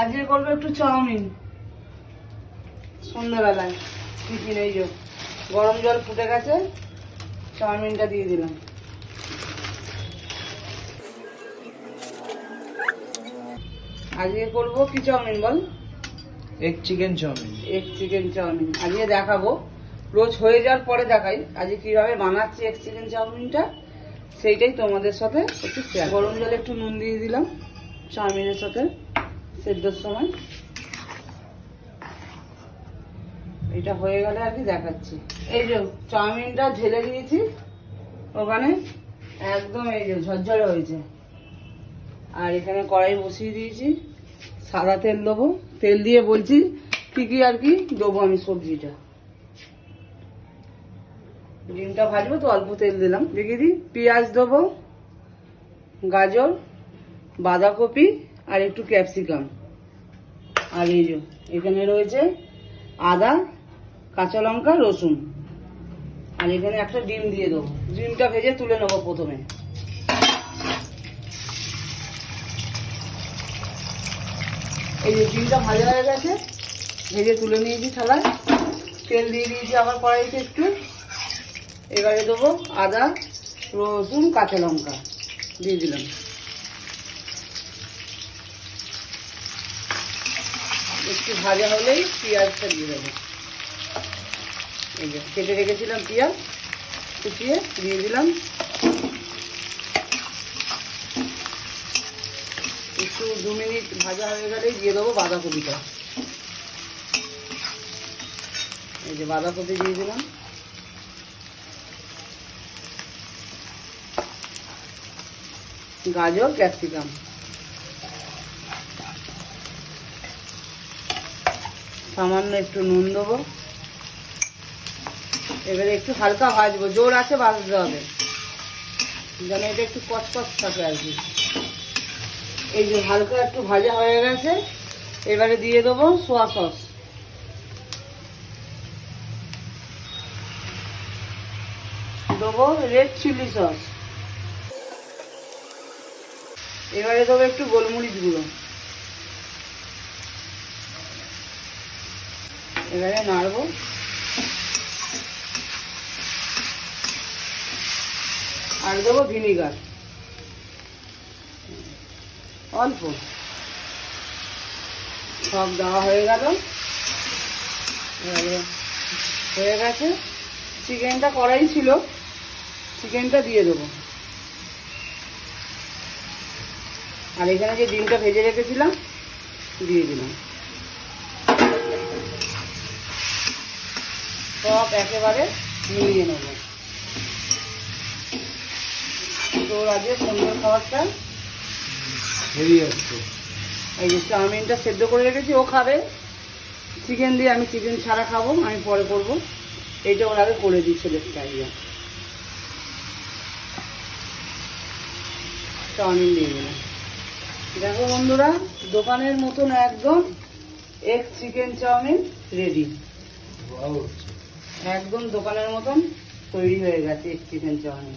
আজকে করব একটু চাউমিন। সন্ধ্যাবেলায় টিফিন এই যে গরম জল ফুটে গেছে চাউমিনটা দিয়ে দিলাম। আজকে করব কি চাউমিন বল? Egg chicken chowmein. Egg chicken chowmein. আজকে দেখাবো। রোজ হয়ে যাওয়ার পরে দেখাই। আজকে কীভাবে বানাচ্ছি এগ চিকেন চাউমিনটা সেইটাই তোমাদের সাথে একটু শেয়ার গরম জলে একটু নুন দিয়ে দিলাম চাউমিনের সাথে। সেদ্ধর সময়। এটা হয়ে গেলে আর কি দেখাচ্ছি। এই যে চাউমিনটা ঢেলে দিয়েছি, ওখানে একদম এই যে ঝরঝরে হয়েছে। আর এখানে কড়াই বসিয়ে দিয়েছি, সাদা তেল দেবো। তেল দিয়ে বলছি কি কি আর কি দেবো আমি সবজিটা। ডিমটা ভাজবো তো অল্প তেল দিলাম। দেখে দিই, পেঁয়াজ দেবো, গাজর, বাঁধাকপি আর একটু ক্যাপসিকাম। আর এই যে, এখানে রয়েছে আদা, কাঁচা লঙ্কা, রসুন। আর এখানে একটা ডিম দিয়ে দেবো। ডিমটা ভেজে তুলে নেব প্রথমে। এই যে ডিমটা ভাজা হয়ে গেছে, ভেজে তুলে নিয়েছি থালায়। তেল দিয়ে দিয়েছি আবার কড়াইতে একটু। এবারে দেবো আদা, রসুন, কাঁচা লঙ্কা। দিয়ে দিলাম। একটু ভাজা হলেই পেঁয়াজটা দিয়ে দেবো। এই যে কেটে রেখেছিলাম পেঁয়াজ, কুচিয়ে দিয়ে দিলাম। একটু দু মিনিট ভাজা হয়ে গেলেই দিয়ে দেবো বাঁধাকপিটা। এই যে বাঁধাকপি দিয়ে দিলাম। গাজর, ক্যাপসিকাম। সামান্য একটু নুন দেবো। এবারে একটু হালকা ভাজবো, জোর আছে ভাজতে হবে। যেন এটা একটু কচকচ থাকে আর কি। এই যে হালকা একটু ভাজা হয়ে গেছে, এবারে দিয়ে দেবো সোয়া সস দেবো রেড চিলি সস এবারে দেবো একটু গোলমরিচ গুঁড়ো। এবারে নাড়বো। আর দেবো ভিনিগার। অল্প। সব দেওয়া হয়ে গেল। এবারে হয়ে গেছে। চিকেনটা করাই ছিল। চিকেনটা দিয়ে দেবো। আর এখানে যে ডিমটা ভেজে রেখেছিলাম, দিয়ে দিলাম। সব একেবারে মিলিয়ে নেব। তোর আজকে সন্ধ্যের খাবারটা? হেভি আসছে এই যে চাউমিনটা সেদ্ধ করে রেখেছি ও খাবে। চিকেন দিয়ে আমি চিকেন ছাড়া খাব আমি পরে করব। এইটা ওর আগে করে দিই ছেলেটা ইয়ে চাউমিন দিয়ে দিলাম। দেখো বন্ধুরা দোকানের মতন একদম এক চিকেন চাউমিন রেডি। একদম দোকানের মতন তৈরি হয়ে গেছে চিকেন চাউমিন